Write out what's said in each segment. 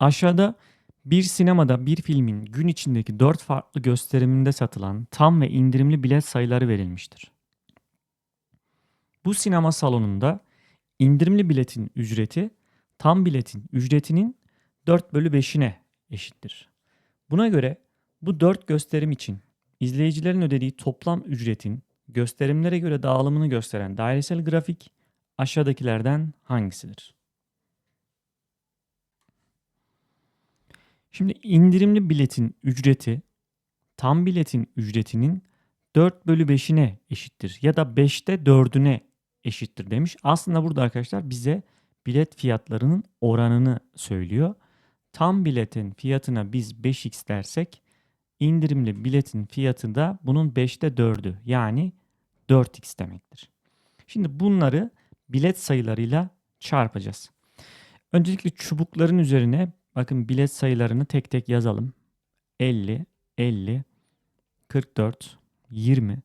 Aşağıda bir sinemada bir filmin gün içindeki 4 farklı gösteriminde satılan tam ve indirimli bilet sayıları verilmiştir. Bu sinema salonunda indirimli biletin ücreti tam biletin ücretinin 4 bölü 5'ine eşittir. Buna göre bu 4 gösterim için izleyicilerin ödediği toplam ücretin gösterimlere göre dağılımını gösteren dairesel grafik aşağıdakilerden hangisidir? Şimdi indirimli biletin ücreti tam biletin ücretinin 4 bölü 5'ine eşittir ya da 5'te 4'üne eşittir demiş. Aslında burada arkadaşlar bize bilet fiyatlarının oranını söylüyor. Tam biletin fiyatına biz 5x dersek indirimli biletin fiyatı da bunun 5'te 4'ü yani 4x demektir. Şimdi bunları bilet sayılarıyla çarpacağız. Öncelikle çubukların üzerine bakın bilet sayılarını tek tek yazalım. 50, 50, 44, 20,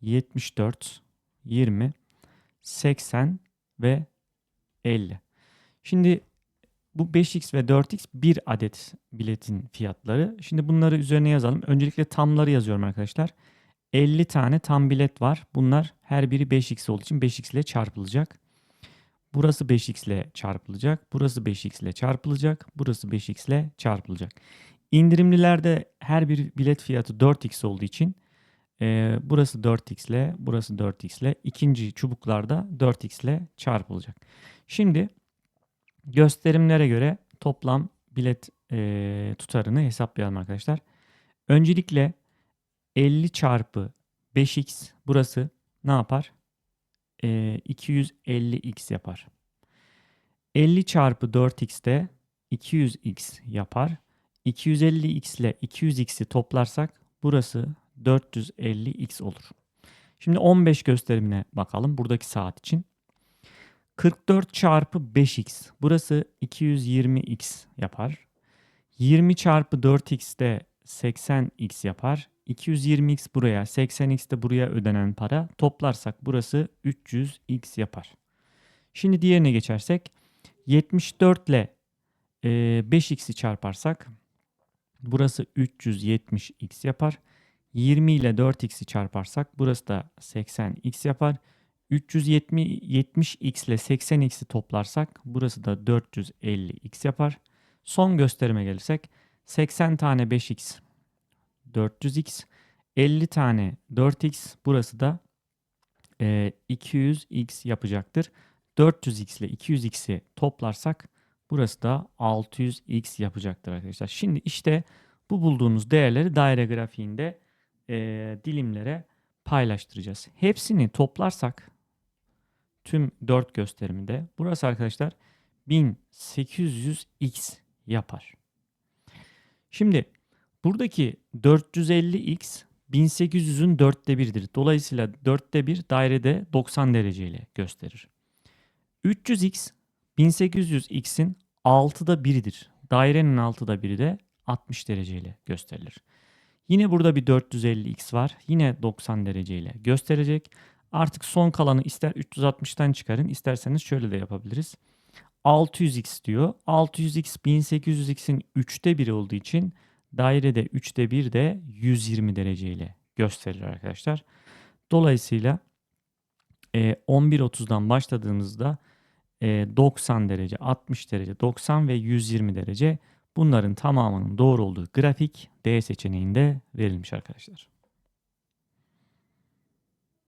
74, 20, 80 ve 50. Şimdi bu 5x ve 4x bir adet biletin fiyatları. Şimdi bunları üzerine yazalım. Öncelikle tamları yazıyorum arkadaşlar. 50 tane tam bilet var. Bunlar her biri 5x olduğu için 5x ile çarpılacak. Burası 5x ile çarpılacak. Burası 5x ile çarpılacak. Burası 5x ile çarpılacak. İndirimlilerde her bir bilet fiyatı 4x olduğu için e, burası 4x ile burası 4x ile ikinci çubuklarda 4x ile çarpılacak. Şimdi gösterimlere göre toplam bilet e, tutarını hesaplayalım arkadaşlar. Öncelikle 50 çarpı 5x burası ne yapar? E, 250x yapar. 50 çarpı 4x de 200x yapar. 250x ile 200x'i toplarsak burası 450x olur. Şimdi 15 gösterimine bakalım buradaki saat için. 44 çarpı 5x burası 220x yapar. 20 çarpı 4x de 80x yapar. 220x buraya 80x de buraya ödenen para toplarsak burası 300x yapar. Şimdi diğerine geçersek 74 ile e, 5x'i çarparsak burası 370x yapar. 20 ile 4x'i çarparsak burası da 80x yapar. 370 x ile 80x'i toplarsak burası da 450x yapar. Son gösterime gelirsek 80 tane 5x 400x 50 tane 4x burası da e, 200x yapacaktır. 400x ile 200x'i toplarsak burası da 600x yapacaktır arkadaşlar. Şimdi işte bu bulduğunuz değerleri daire grafiğinde e, dilimlere paylaştıracağız. Hepsini toplarsak tüm 4 gösteriminde burası arkadaşlar 1800x yapar. Şimdi buradaki 450x 1800'ün 4'te 1'dir. Dolayısıyla 4'te 1 dairede 90 derece ile gösterir. 300x 1800x'in 6'da 1'idir. Dairenin 6'da 1'i de 60 derece ile gösterilir. Yine burada bir 450x var. Yine 90 derece ile gösterecek. Artık son kalanı ister 360'tan çıkarın isterseniz şöyle de yapabiliriz. 600x diyor. 600x 1800x'in 3'te 1 olduğu için dairede 3'te 1 de 120 derece ile gösterir arkadaşlar. Dolayısıyla e, 11.30'dan başladığımızda e, 90 derece, 60 derece, 90 ve 120 derece bunların tamamının doğru olduğu grafik D seçeneğinde verilmiş arkadaşlar.